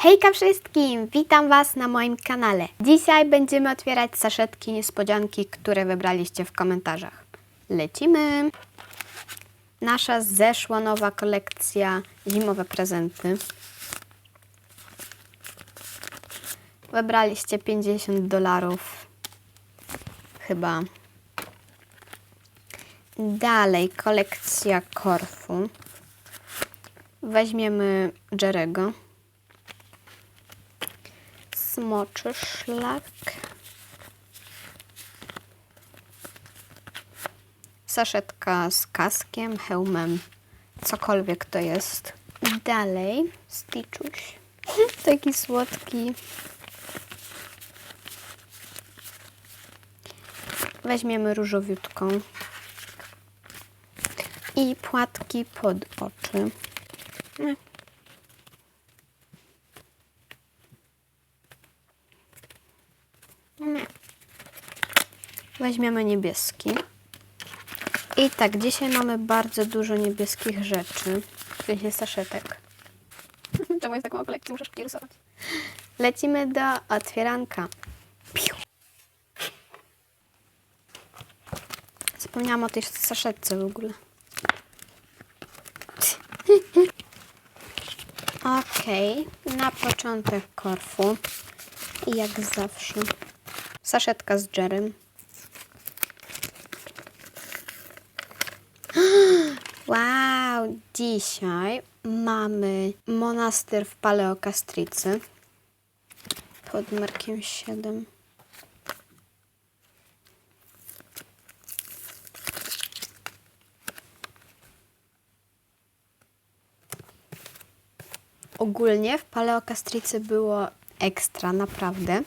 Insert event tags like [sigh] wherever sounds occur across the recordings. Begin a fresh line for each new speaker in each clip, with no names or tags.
Hejka wszystkim! Witam Was na moim kanale. Dzisiaj będziemy otwierać saszetki niespodzianki, które wybraliście w komentarzach. Lecimy! Nasza zeszła nowa kolekcja zimowe prezenty. Wybraliście 50 dolarów. Chyba. Dalej kolekcja Korfu. Weźmiemy Jerego. Smoczy szlak. Saszetka z kaskiem, hełmem, cokolwiek to jest. Dalej, Stitchuś. [laughs] Taki słodki. Weźmiemy różowiutką. I płatki pod oczy. Weźmiemy niebieski. I tak, dzisiaj mamy bardzo dużo niebieskich rzeczy. W sensie saszetek. Czemu jest taką kolekcję? Muszę szybciej rysować. Lecimy do otwieranka. Piu. Zapomniałam o tej saszetce w ogóle. [laughs] Okej, na początek korfu. I jak zawsze. Saszetka z Jerem. Wow, dzisiaj mamy monaster w Paleokastrycy pod numerkiem 7. Ogólnie w Paleokastrycy było ekstra, naprawdę.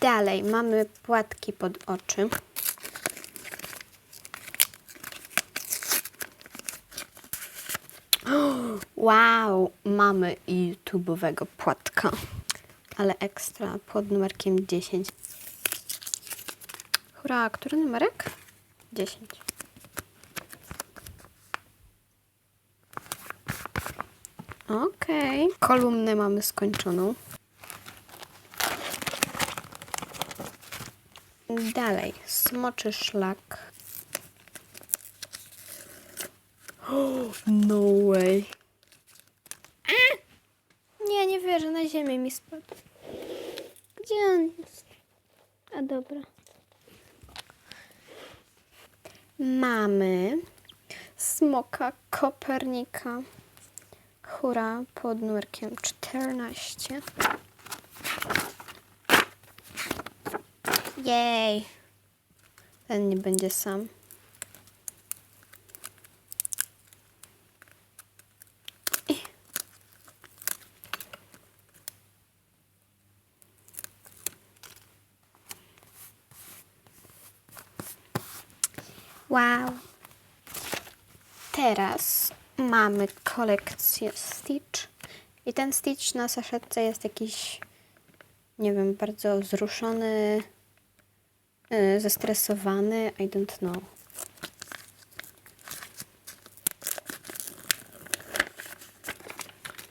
Dalej mamy płatki pod oczy. [gasps] Wow, mamy YouTube'owego płatka. Ale ekstra pod numerkiem 10. Hurra, który numerek? 10. Okej. Kolumnę mamy skończoną. Dalej, smoczy szlak. No way. Nie, nie wierzę, na ziemię mi spadł. Gdzie on jest? A dobra. Mamy smoka Kopernika. Hura pod numerkiem 14. Jej. Ten nie będzie sam. Wow. Teraz mamy kolekcję Stitch. I ten Stitch na saszetce jest jakiś, nie wiem, bardzo wzruszony, zestresowany. I don't know.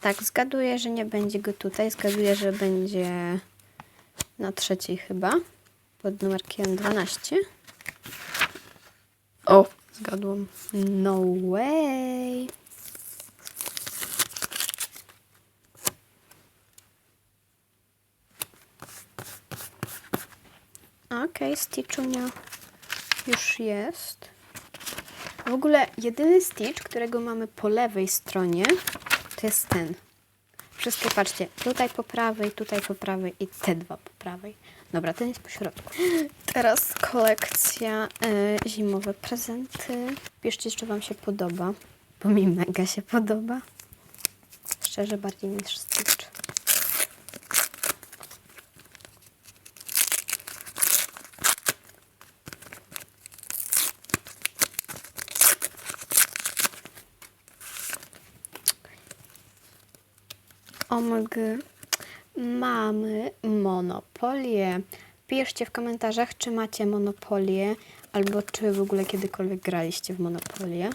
Tak, zgaduję, że nie będzie go tutaj. Zgaduję, że będzie na trzeciej chyba. Pod numerkiem 12. O, zgadłam. No way. Okej, Stitchunia już jest. W ogóle jedyny Stitch, którego mamy po lewej stronie, to jest ten. Wszystkie patrzcie, tutaj po prawej, tutaj po prawej i te dwa po prawej. Dobra, ten jest po środku. [gasps] Teraz kolekcja y, zimowe prezenty. Piszcie, czy Wam się podoba, bo mi mega się podoba. Szczerze, bardziej niż Stitch. OMG. Mamy monopolię. Piszcie w komentarzach, czy macie monopolię, albo czy w ogóle kiedykolwiek graliście w monopolię.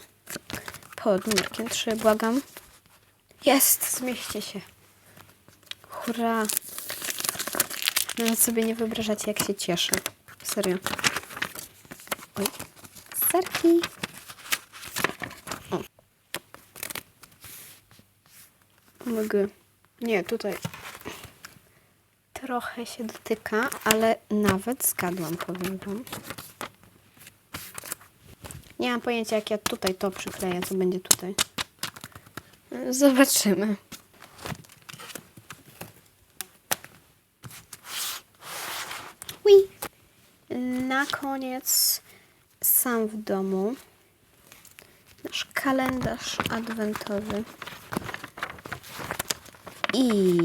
pod numerkiem 3, błagam. Jest, zmieście się. Hurra. Nawet sobie nie wyobrażacie, jak się cieszę. Serio. Oj, serki. O. Mogę. Nie, tutaj. Trochę się dotyka, ale nawet zgadłam, powiem wam. Nie mam pojęcia, jak ja tutaj to przykleję, co będzie tutaj. Zobaczymy. Ui. Na koniec sam w domu. Nasz kalendarz adwentowy. I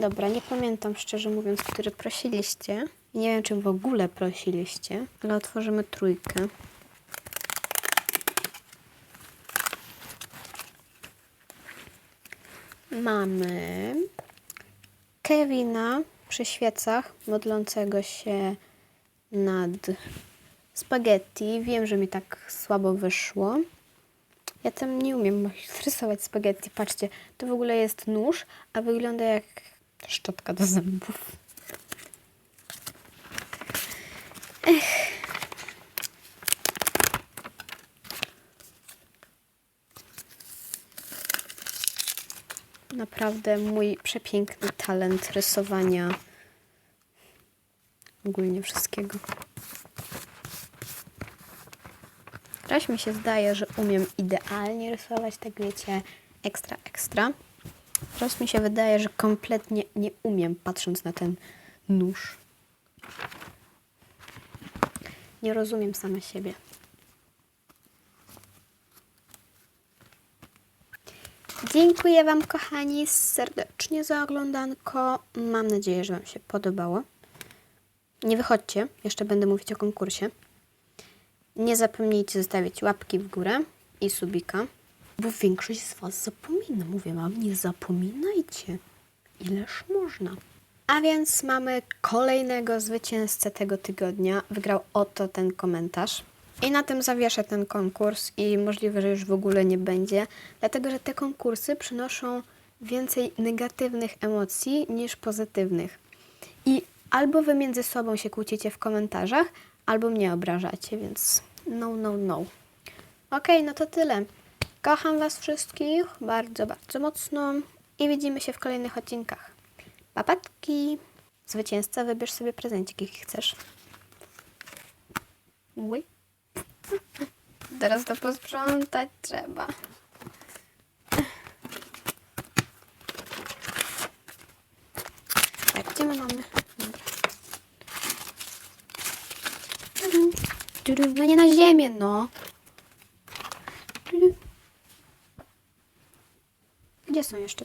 dobra, nie pamiętam szczerze mówiąc, który prosiliście. Nie wiem, czy w ogóle prosiliście, ale otworzymy trójkę. Mamy Kevina przy świecach modlącego się nad spaghetti. Wiem, że mi tak słabo wyszło. Ja tam nie umiem rysować spaghetti. Patrzcie, to w ogóle jest nóż, a wygląda jak szczotka do zębów. Naprawdę mój przepiękny talent rysowania ogólnie wszystkiego. Raz mi się zdaje, że umiem idealnie rysować, tak wiecie, ekstra, ekstra. Raz mi się wydaje, że kompletnie nie umiem, patrząc na ten nóż. Nie rozumiem sama siebie. Dziękuję Wam, kochani, serdecznie za oglądanko. Mam nadzieję, że Wam się podobało. Nie wychodźcie, jeszcze będę mówić o konkursie. Nie zapomnijcie zostawić łapki w górę i subika, bo większość z Was zapomina. Mówię Wam, nie zapominajcie. Ileż można. A więc mamy kolejnego zwycięzcę tego tygodnia. Wygrał oto ten komentarz. I na tym zawieszę ten konkurs i możliwe, że już w ogóle nie będzie, dlatego że te konkursy przynoszą więcej negatywnych emocji niż pozytywnych. I albo wy między sobą się kłócicie w komentarzach, albo mnie obrażacie, więc no, no, no. Okej, no to tyle. Kocham Was wszystkich bardzo, bardzo mocno i widzimy się w kolejnych odcinkach. Papatki! Zwycięzca, wybierz sobie prezencik, jaki chcesz. [laughs] Teraz to posprzątać trzeba. Tak, gdzie my mamy? Dobra. Tudu, tudu, No nie na ziemię, no. Tudu. Gdzie są jeszcze